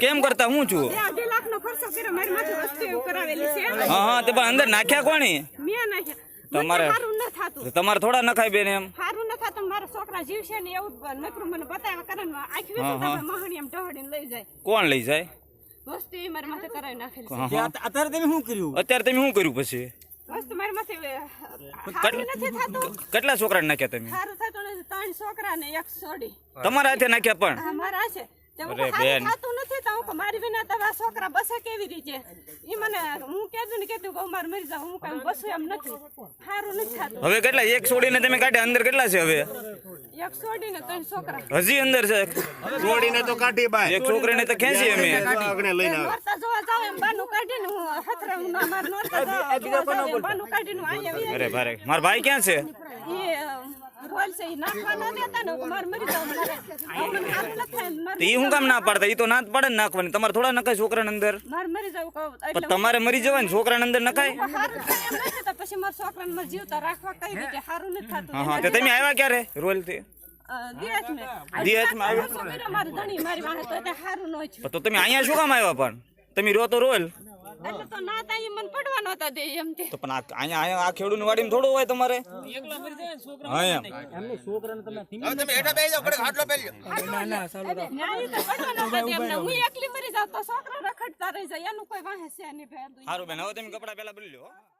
કેમ? કરતા? હું છું? બે અઢી લાખ નો ખર્ચો કર્યો. મારી માથે વસ્તુ એવું કરાવેલી છે. હા હા તે પણ અંદર નાખ્યા કોની તમારે- તમારે થોડા નખાય બેન એમ? સારું ન થાતું. મારા છોકરા જીવશે ને એવું નકરું મને બતાવ્યા કરે આખી હા, હા. વિશે મહાણી એમ ઢહડીને લઈ જાય. કોણ લઈ જાય? વસ્તુ એ મારી માથે કરાવી નાખેલી છે. હા, હા. અત્યારે તમે શું કર્યું? અત્યારે તમે શું કર્યું પછી? વસ્તુ મારી માથે સારું નથી થાતું. કેટલા છોકરા નાખ્યા તમે? સારું થતું નથી. છોકરા ને એક સોડી. તમારા હાથે નાખ્યા પણ? તે અરે બેન. થાતું નથી તો હું મારી વિના તમારા છોકરા બસે કેવી રીતે? ઈ મને હું કેતું ને કેતું કે હું મારે મરી જાઉં હું કઈ બસું એમ નથી. સારું નથી થાતું. હવે કેટલા એક છોડીને તમે કાઢ્યા અંદર કેટલા છે હવે? એક સોડી ને ત્રણ છોકરા. હજી અંદર છે. છોડીને તો કાઢી બાય. એક છોકરીને તો ખેંચી અમે. આગળ લઈને આવે નોરતા જોવા જાવ એમ બાનું કાઢીને હું હતરે હું ના મારે નોરતા જોવા જાવ એમ બાનું કાઢીને હું અરે ભારે. મારા ભાઈ ક્યાં છે? ઈ રોલ છે નાખવા ન દેતા ને હું મરી જાઉં મારે હવે મને હાથ ન થાય ને મારે તો એ હું કામ ના પાડતા? એ તો ના પડે ને નાખવાની. તમારે થોડા નખાય છોકરાને અંદર? મારે મરી જાવું કહું. પણ તમારે મરી જવાય ને છોકરાને અંદર નખાય? હારું થાય એમ નથી તો પછી મારા છોકરાને મારે જીવતા રાખવા કઈ રીતે? હારું નથી થતું. હા તો તમે આવ્યા ક્યારે રોયલથી દિયાજ મેં દિયાજમાં આવ્યા? વર્ષો કર્યા મારી ધણી મારી વાહે તો તે હારું ન છું તો તમે અહીંયા શું કામ આવ્યા પણ? તમે રો તો રોયલ? એટલે તો ના તા ઈ મને પડવા નહોતા દે એમ તે તો પણ આ અહીંયા અહીંયા આ ખેડૂત વાડીમાં થોડું હોય તમારે? હા. એમ. એમને છોકરાને તમે ન્યાય તો પડવાનો હતો એમને હું એકલી મરી જાઉં તો છોકરા રખડતા રહી જાય. એનું કોઈ વાહે છે નહીં ભેદું સારું બેન હવે તમે કપડા પેલા બદલી લો હો.